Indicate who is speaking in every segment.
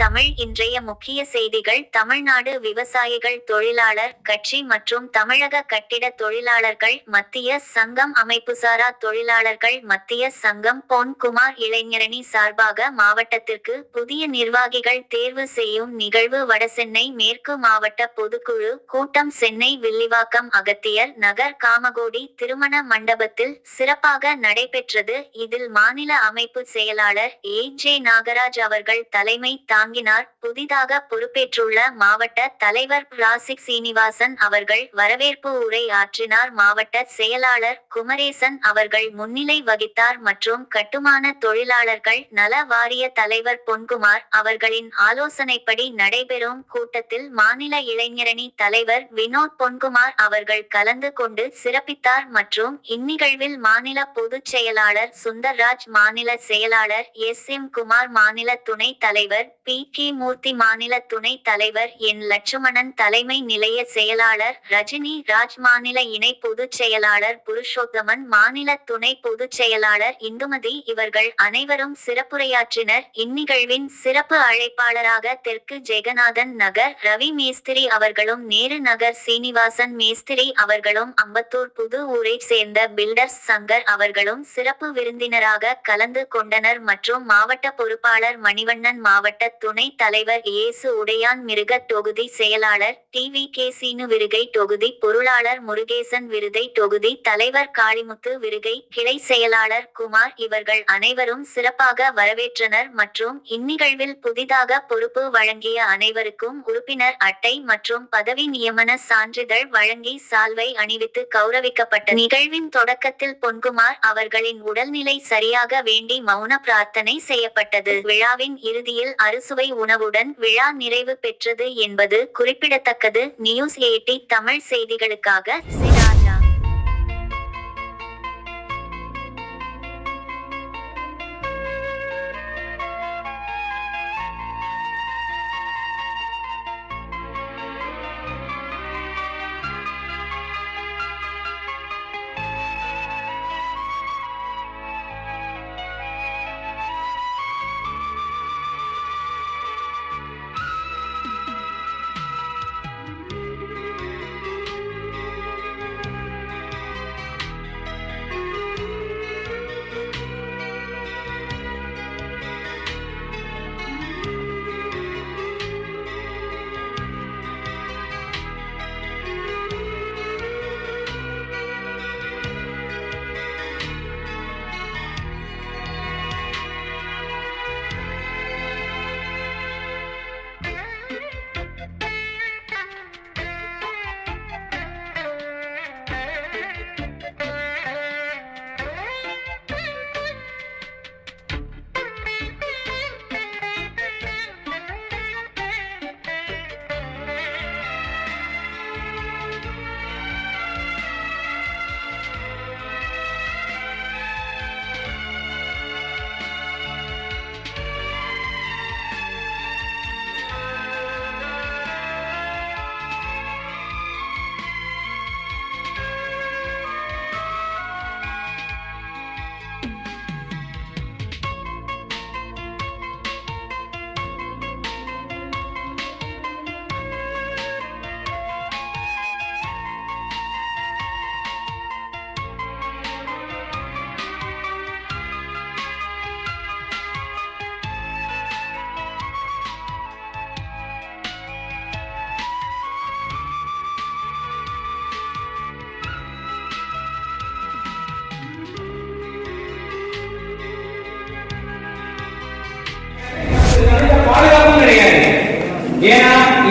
Speaker 1: தமிழ் இன்றைய முக்கிய செய்திகள். தமிழ்நாடு விவசாயிகள் தொழிலாளர் கட்சி மற்றும் தமிழக கட்டிட தொழிலாளர்கள் மத்திய சங்கம் அமைப்புசாரா தொழிலாளர்கள் மத்திய சங்கம் பொன் குமார் இளைஞரணி சார்பாக மாவட்டத்திற்கு புதிய நிர்வாகிகள் தேர்வு செய்யும் நிகழ்வு வடசென்னை மேற்கு மாவட்ட பொதுக்குழு கூட்டம் சென்னை வில்லிவாக்கம் அகத்தியர் நகர் காமகோடி திருமண மண்டபத்தில் சிறப்பாக நடைபெற்றது. இதில் மாநில அமைப்பு செயலாளர் ஏ ஜே நாகராஜ் அவர்கள் தலைமை வாங்கினார். புதிதாக பொறுப்பேற்றுள்ள மாவட்ட தலைவர் ராசிக் சீனிவாசன் அவர்கள் வரவேற்பு உரை ஆற்றினார். மாவட்ட செயலாளர் குமரேசன் அவர்கள் முன்னிலை வகித்தார் மற்றும் கட்டுமான தொழிலாளர்கள் நல வாரிய தலைவர் பொன்குமார் அவர்களின் ஆலோசனைப்படி நடைபெறும் கூட்டத்தில் மாநில இளைஞரணி தலைவர் வினோத் பொன்குமார் அவர்கள் கலந்து கொண்டு சிறப்பித்தார் மற்றும் இந்நிகழ்வில் மாநில பொதுச் செயலாளர் சுந்தர்ராஜ் மாநில செயலாளர் எஸ் எம் குமார் மாநில துணைத் தலைவர் பி. கே மூர்த்தி மாநில துணை தலைவர் என் லட்சுமணன் தலைமை நிலைய செயலாளர் ரஜினி ராஜ் மாநில இணை பொதுச் செயலாளர் புருஷோத்தமன் மாநில துணை பொதுச் செயலாளர் இந்துமதி இவர்கள் அனைவரும் சிறப்புரையாற்றினர். இந்நிகழ்வின் சிறப்பு அழைப்பாளராக தெற்கு ஜெகநாதன் நகர் ரவி மேஸ்திரி அவர்களும் நேரு நகர் சீனிவாசன் மேஸ்திரி அவர்களும் அம்பத்தூர் புது ஊரை சேர்ந்த பில்டர்ஸ் சங்கர் அவர்களும் சிறப்பு விருந்தினராக கலந்து கொண்டனர் மற்றும் மாவட்ட பொறுப்பாளர் மணிவண்ணன் மாவட்ட துணைத் தலைவர் இயேசு உடையான் மிருக தொகுதி செயலாளர் T V K Seenu Virugai தொகுதி பொருளாளர் முருகேசன் விருதை தொகுதி தலைவர் காளிமுத்து விருகை கிளை செயலாளர் குமார் இவர்கள் அனைவரும் சிறப்பாக வரவேற்றனர் மற்றும் இந்நிகழ்வில் புதிதாக பொறுப்பு வழங்கிய அனைவருக்கும் உறுப்பினர் அட்டை மற்றும் பதவி நியமன சான்றிதழ் வழங்கி சால்வை அணிவித்து கௌரவிக்கப்பட்ட நிகழ்வின் தொடக்கத்தில் பொன்குமார் அவர்களின் உடல்நிலை சரியாக வேண்டி மௌன பிரார்த்தனை செய்யப்பட்டது. விழாவின் இறுதியில் அறுசுவை உணவுடன் விழா நிறைவு பெற்றது என்பது குறிப்பிடத்தக்கது. நியூஸ் எயிட்டி தமிழ் செய்திகளுக்காக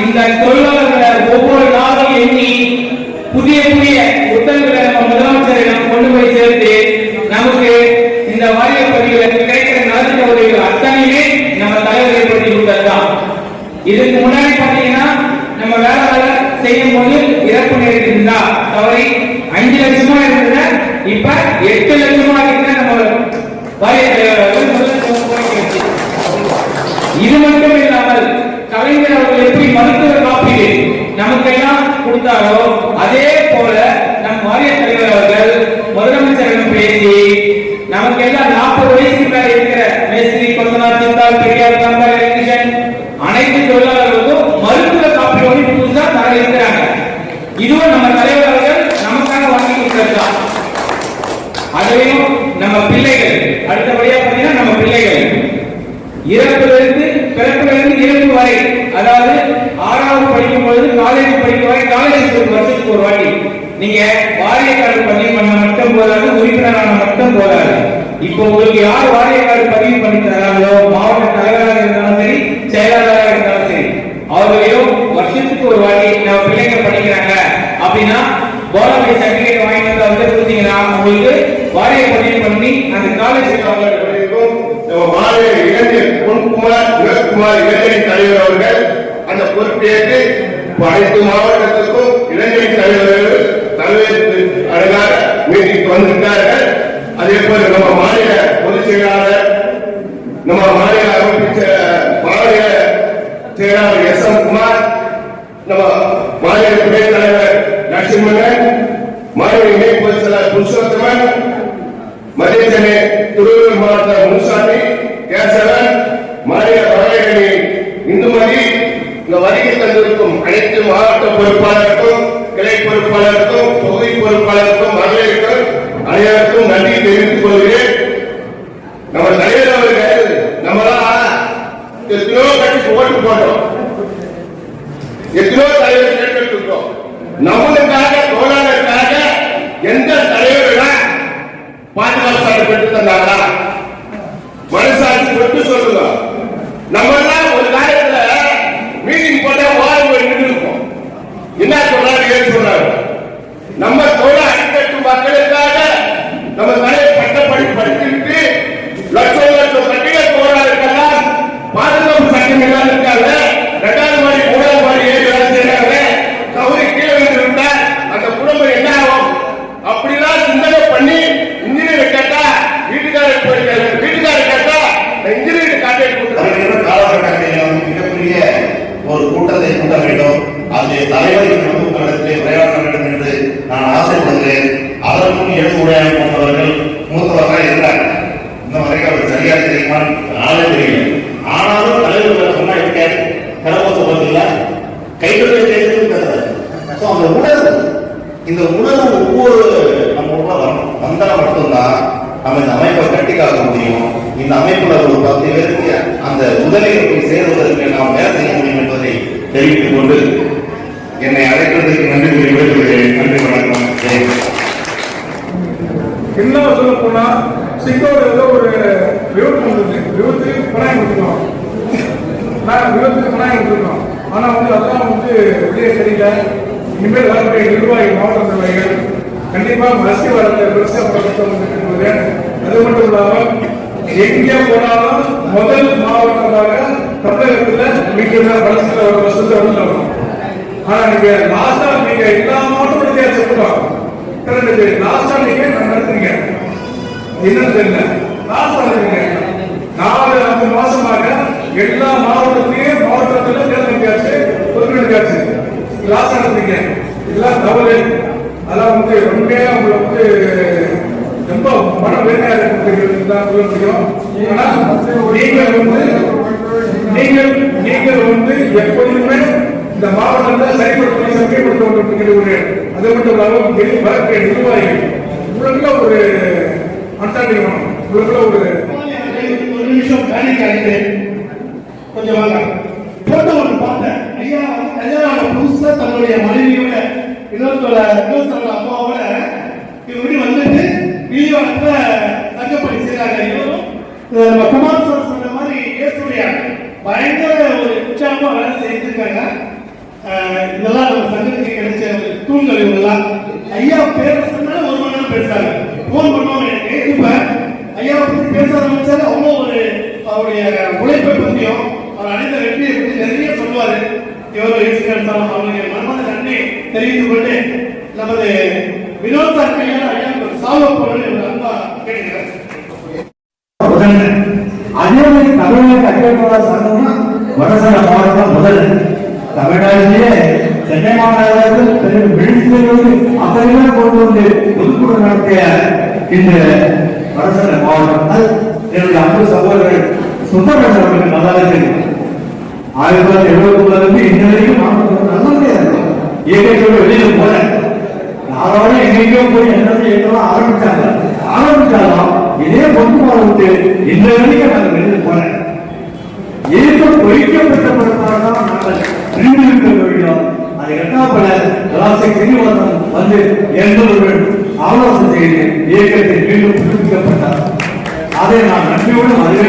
Speaker 2: இந்த தொழிலாளர்களை ஒவ்வொரு நாளும் எண்ணி புதிய புதிய புத்தகங்களை நம்ம முதலமைச்சரிடம் கொண்டு போய் சேர்த்து நமக்கு இந்த வாரிய பகுதிகளுக்கு கிடைக்கிற நலத்திட்ட உதவிகள் அத்தனையுமே நம்ம தலைவர் பற்றி கொடுத்ததுதான். இதுக்கு முன்னாடி பாத்தீங்கன்னா நம்ம வேற வேலை செய்யும் போது இறப்பு நேரிட்டிருந்தா தவறி அஞ்சு லட்சமா இருந்தது இப்ப எட்டு லட்சமா இருக்கிற நம்ம வாரிய quiero cambiar இப்போ உங்களுக்கு யார் வாரிய கார்டு பதிவு பண்ணி தராங்களோ மாவட்ட தலைவராக இருந்தாலும் சரி செயலாளராக இருந்தாலும் சரி அவர்களையும் வருஷத்துக்கு ஒரு வாட்டி நம்ம பிள்ளைங்க படிக்கிறாங்க அப்படின்னா போனபடி சர்டிபிகேட் வாங்கிட்டு வந்து அவங்க கொடுத்தீங்கன்னா உங்களுக்கு வாரிய பதிவு பண்ணி அந்த காலேஜ்
Speaker 3: அவர்களுக்கும் மாநில இளைஞர் பொன்குமார் சிவகுமார் இளைஞரின் தலைவர் அவர்கள் அந்த பொறுப்பேற்று அனைத்து மாவட்டத்திற்கும் இளைஞர் தலைவர்கள் தலைவருக்கு அழகாக மீட்டிங் வந்திருக்கார்கள் அதே போல நம்ம மாநில பொதுச் செயலாளர் நம்ம மாநில அமைப்பு செ- மாநில செயலாளர் எஸ் எம் குமார் நம்ம மாநில துணைத் தலைவர் லட்சுமணன் மாநில இணை பொதுச் செயலாளர் புருஷோத்தமன் மத்திய சென்னை திருவள்ளூர் மாவட்ட முனுசாமி கேசவன் மாநில வடகணி இந்துமதி இந்த வருகை தந்திருக்கும் அனைத்து மாவட்ட பொறுப்பாளருக்கும் கிளை பொறுப்பாளருக்கும் தொகுதி பொறுப்பாளருக்கும் மகளிருக்கும் அனைவருக்கும் நன்றி தெரிவித்துக் கொள்கிறேன். நம்ம தலைவர் அவர்கள் நம்மளா எத்தனையோ கட்சிக்கு ஓட்டு போட்டோம். எத்தனையோ தலைவர் தேர்ந்தெடுத்திருக்கோம் நம்மளுக்காக தோழர்களுக்காக எந்த தலைவர்கள் பாதுகாப்பு சட்டம் பெற்று தந்தாங்களா மனசாட்சி சொல்லுங்க நம்ம எல்லாம் ஒரு காலத்துல மீட்டிங் போட்டா வாரம் போய் நின்று இருப்போம் என்ன சொல்றாரு ஏன் சொல்றாரு நம்ம தோழ அடிக்கட்டு மக்களுக்காக நம்ம தலைவர் பட்ட படிப்பு படிச்சுட்டு லட்சம் லட்சம் கட்டிட தோழர்களுக்கெல்லாம் பாதுகாப்பு சட்டம் எல்லாம் இருக்காங்க ரெண்டாவது மாடி மூணாவது மாடி ஏறி வேலை செய்யறாங்க தவறு கீழே விழுந்துருந்தா அந்த குடும்பம் என்ன ஆகும் அப்படிலாம் சிந்தனை பண்ணி இன்ஜினியர் கேட்டா வீட்டுக்காரர் போயிருக்காரு வீட்டுக்காரர் கேட்டா இன்ஜினியர் கான்டாக்ட் கொடுத்தாரு
Speaker 4: வருகிற காலகட்டங்களில் வந்து மிகப்பெரிய ஒரு கூட்டத்தை கூட்ட வேண்டும் அதிலே தலைவர் உங்களிடத்திலே உரையாற்ற வேண்டும் என்று நான் ஆசைப்படுகிறேன் அதற்கும் எழுத்து உரையாடல் போன்றவர்கள் மூத்தவர்களாக இருக்கிறாங்க இன்னும் வரைக்கும் அவர் சரியா தெரியுமா ஆளே தெரியல ஆனாலும் தலைவர் சொன்னா இருக்க கடமை சொல்றதில்ல கைகளை பேசுறது ஸோ அந்த உணர்வு இந்த உணர்வு ஒவ்வொரு நம்ம உள்ள வரணும் வந்தால் மட்டும்தான் நம்ம இந்த அமைப்பை கட்டிக்காக்க முடியும். இந்த அமைப்புல ஒரு பத்து பேருக்கு அந்த உதவியை போய் சேர்வதற்கு நாம் வேலை செய்ய முடியும் என்பதை தெரிவித்துக் கொண்டு என்னை அழைத்ததற்கு நன்றி கூறி விடைபெறுகிறேன் நன்றி வணக்கம். ஜெய் ஹிந்த்.
Speaker 5: என்ன சொல்ல போனா சிங்கோட ஏதோ ஒரு விபத்து வந்தது விபத்துக்கு பணம் கொடுத்துருக்கோம் நான் விபத்துக்கு பணம் கொடுத்துருக்கோம் ஆனா வந்து அதெல்லாம் வந்து வெளியே சரியில்லை. இனிமேல் வரக்கூடிய நிர்வாகி மாவட்ட நிர்வாகிகள் கண்டிப்பா மசி வரத்தை பெருசா படுத்த அது மட்டும் இல்லாம எங்கே போனாலும் முதல் மாவட்டமாக தமிழகத்துல மிக வளர்ச்சியில் ஒரு வருஷத்துல வந்து வரணும் ஆனா நீங்க லாஸ்டா நீங்க எல்லா மாவட்டமும் வித்தியாசம் சொல்லுவாங்க. கரெக்ட் லாஸ்டா நீங்க நடத்துறீங்க? என்னன்னு தெரியல. லாஸ்டா நடத்துறீங்க நாலு அஞ்சு மாசமாக எல்லா மாவட்டத்திலையும் பொறுப்பெடுக்காச்சு கிளாஸ் நடத்துறீங்க இதெல்லாம் தவறு. அதெல்லாம் வந்து ரொம்ப உங்களை வந்து ரொம்ப மன வேதனையா இருக்கு சொல்ல முடியும். நீங்கள் வந்து நீங்கள் நீங்கள் வந்து எப்போதுமே இந்த மாவட்டத்தை சரிப்படுத்தி சமயப்படுத்த வேண்டும் ஒரு அது மட்டும் இல்லாமல் பெரிய வழக்கு நிர்வாகிகள் உங்களுக்குள்ள ஒரு அண்டர்ஸ்டாண்டிங் வேணும். உங்களுக்குள்ள ஒரு
Speaker 6: ஒரு நிமிஷம் வேலைக்கு அழைக்கிறேன் கொஞ்சம் வாங்க போட்டோ ஒன்று பார்த்தேன் ஐயா வந்து கல்யாணம் புதுசா தன்னுடைய மனைவியோட இன்னொருத்தோட இன்னொருத்தரோட அம்மாவோட இப்படி வந்துட்டு வீடியோத்துல தங்கப்படி செய்யறாங்க இவரும் குமார் சார் சொன்ன மாதிரி இயேசுடைய பயங்கர ஒரு உற்சாகமா வேலை செய்திருக்காங்க இதெல்லாம் நம்ம சங்கத்துக்கு கிடைச்ச ஒரு தூண்கள் இவங்கெல்லாம். ஐயா பேர் சொன்னா ஒரு மணி நேரம் பேசுறாங்க. போன் பண்ணுவாங்க எனக்கு. இப்ப ஐயா பத்தி பேச ஆரம்பிச்சாலும் அவ்வளோ ஒரு அவருடைய உழைப்பை பத்தியும் இவர் இன்சிடென்ட் அவருடைய மனமான நன்றி தெரிவித்துக் கொண்டு நமது வினோத் சார் கையால் ஐயா சால்வ பொருள் ஒரு அன்பா கேட்கிறேன்
Speaker 7: அதே மாதிரி தமிழ்நாட்டு தமிழ்நாட்டிலேயே சென்னை மாநகரத்தில் விழிப்புணர்வு அப்படியே கொண்டு வந்து நடத்திய இந்த மாவட்டம் அது என்னுடைய அன்பு சகோதரர்கள் சுந்தரராஜன் அவர்கள் மதாலத்தில் ஆயிரத்தி தொள்ளாயிரத்தி எழுபத்தி ஒன்பதுல இருந்து இன்ன வரைக்கும் மாவட்டத்தில் இயக்கத்தோட வெளியில போறேன். நாளோட எங்கெங்கயோ போய் என்னது எங்கெல்லாம் ஆரம்பிச்சாங்க. ஆரம்பிச்சாலும் இதே பொதுவாக விட்டு இந்த வரைக்கும் நான் வெளியில போறேன். ஏற்ப பொறிக்கப்பட்ட பிறப்பால்தான் நாங்கள் நின்றிருக்க வேண்டும் அதை எட்டாப்பட கலாசை சீனிவாசன் வந்து என்பவர்கள் ஆலோசனை செய்து இயக்கத்தை மீண்டும் புதுப்பிக்கப்பட்டார். அதை நான் நன்றியோடு வரவேற்று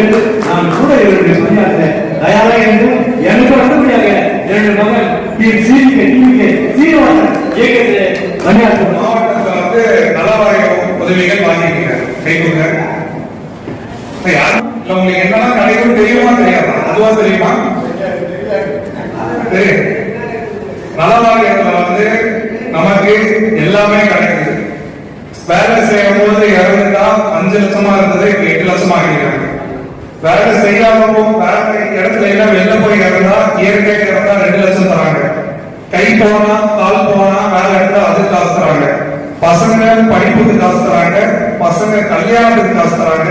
Speaker 7: மகன் டி சீனிக்க டிவிக்க சீனிவாசன் இயக்கத்திலே பணியாற்ற
Speaker 8: மாவட்டத்துல வந்து நலவாரிய உதவிகள் வாங்கியிருக்கீங்க கை கொடுங்க. இப்ப யாரு- இல்ல உங்களுக்கு என்னெல்லாம் கிடைக்கும் தெரியுமா தெரியாதா? அதுவா தெரியுமா? தெரியும். நலவாரியத்துல வந்து நமக்கு எல்லாமே கிடைக்குது. வேலை செய்யும் போது இறந்துட்டா அஞ்சு லட்சமா இருந்தது இப்ப எட்டு லட்சமா ஆகிருக்காங்க வேலை செய்யாம வேலை இடத்துல எல்லாம் வெளில போய் இறந்தா இயற்கை இறந்தா ரெண்டு லட்சம் தராங்க. கை போனா கால் போனா வேலை எடுத்தா அது காசு தராங்க. பசங்க படிப்புக்கு காசு தராங்க. பசங்க கல்யாணத்துக்கு காசு தராங்க.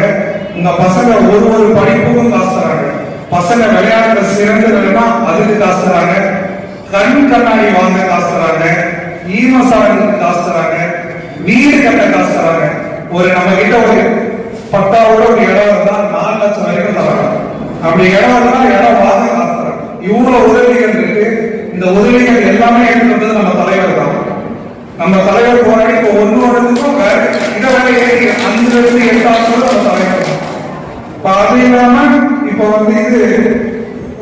Speaker 8: உங்க பசங்க ஒரு ஒரு படிப்புக்கும் காசு தராங்க. பசங்க விளையாட்டுல சிறந்ததுன்னா அதுக்கு காசு தராங்க. கண் கண்ணாடி வாங்க காசு தராங்க. ஈமசாரத்துக்கு காசு தராங்க. வீடு கட்ட காசு தராங்க. ஒரு நம்ம கிட்ட ஒரு பத்தாவோட ஒரு இடம் இருந்தால் நாலு லட்சம் வரைக்கும் தராங்க அப்படி இடம் இருந்தால் இடம் வாங்க தராங்க இவ்வளவு உதவிகள் இருக்கு. இந்த உதவிகள் எல்லாமே எடுத்து வந்தது நம்ம தலைவர் தான். நம்ம தலைவர் போராடி இப்போ ஒன்னு ஒன்றுக்கும் வேற இதை வேற ஏறி அஞ்சு இருந்து எட்டாவது நம்ம தலைவர் தான். இப்ப அது இல்லாம இப்ப வந்து இது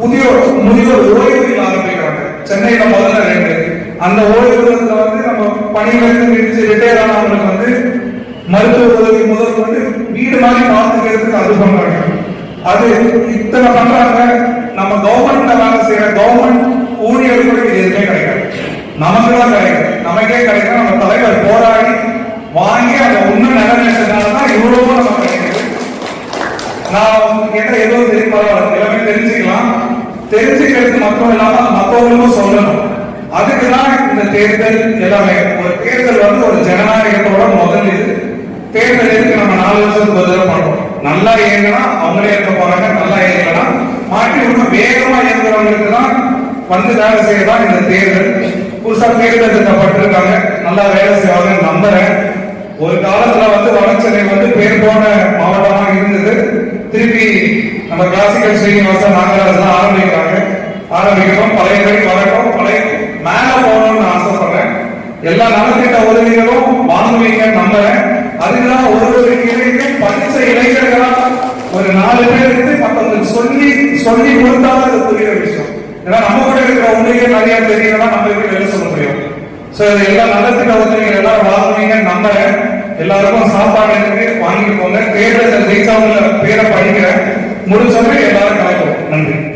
Speaker 8: முதியோர் முதியோர் ஓய்வு ஆரம்பிக்கிறாங்க. சென்னையில முதல்ல ரெண்டு. அந்த ஓய்வூதியத்துல வந்து நம்ம பணியிலிருந்து விடுத்து ரிட்டையர் ஆனவங்களுக்கு வந்து மருத்துவ உதவி முதல் கொண்டு வீடு மாதிரி பார்த்துக்கிறதுக்கு அது பண்றாங்க அது இத்தனை பண்றாங்க நம்ம கவர்மெண்ட்ல வேலை செய்யற கவர்மெண்ட் ஊழியர்களுக்கு இது எதுவுமே கிடைக்காது நமக்கு தான் கிடைக்கும். நமக்கே கிடைக்கும். நம்ம தலைவர் போராடி வாங்கி அதை உண்மை நிறைவேற்றதுனால இவ்வளவு நம்ம நான் கேட்ட ஏதோ தெரியும் பரவாயில்ல. எல்லாமே தெரிஞ்சுக்கலாம். தெரிஞ்சுக்கிறது மட்டும் இல்லாம மத்தவங்களுக்கும் சொல்லணும். அதுக்கு தான் இந்த தேர்தல் எல்லாமே. ஒரு தேர்தல் வந்து ஒரு ஜனநாயகத்தோட முதல் இது தேர்தல் எதுக்கு நம்ம நாலு வருஷத்துக்கு ஒரு தடவை பண்றோம் நல்லா இயங்கினா அவங்களே இருக்க போறாங்க நல்லா இயங்கினா மாற்றி ரொம்ப வேகமா இயங்குறவங்களுக்கு தான் வந்து வேலை செய்யதான் இந்த தேர்தல். புதுசா தேர்ந்தெடுக்கப்பட்டிருக்காங்க நல்லா வேலை செய்வாங்கன்னு நம்புறேன். ஒரு காலத்துல வந்து வடசென்னை வந்து பேர் போன மாவட்டமா இருந்தது. திருப்பி நம்ம கிளாசிக்கல் ஸ்ரீனிவாசன் நாகராஜன் ஆரம்பிக்கிறாங்க. ஆரம்பிக்கிறோம். பழைய படி வரட்டும் பழைய மேல போகணும்னு ஆசைப்படுறேன். எல்லா நலத்திட்ட உதவிகளும் வாங்குவீங்க நம்புறேன். அதுதான் ஒரு ஒரு படித்த படிச்ச ஒரு நாலு பேர் இருந்து சொல்லி சொல்லி கொடுத்தாலும் அது புரியுற விஷயம். ஏன்னா நம்ம கூட இருக்கிற உண்மையே நிறைய தெரியலாம் நம்ம எப்படி வெளில சொல்ல முடியும். சோ இது எல்லாம் நலத்திட்ட உதவிகள் எல்லாரும் வாங்குவீங்கன்னு நம்புறேன் எல்லாருக்கும் சாப்பாடு எனக்கு வாங்கிட்டு போங்க பேரை ஜெயிச்சவங்கள பேரை படிக்கிறேன் முடிஞ்சவங்க எல்லாரும்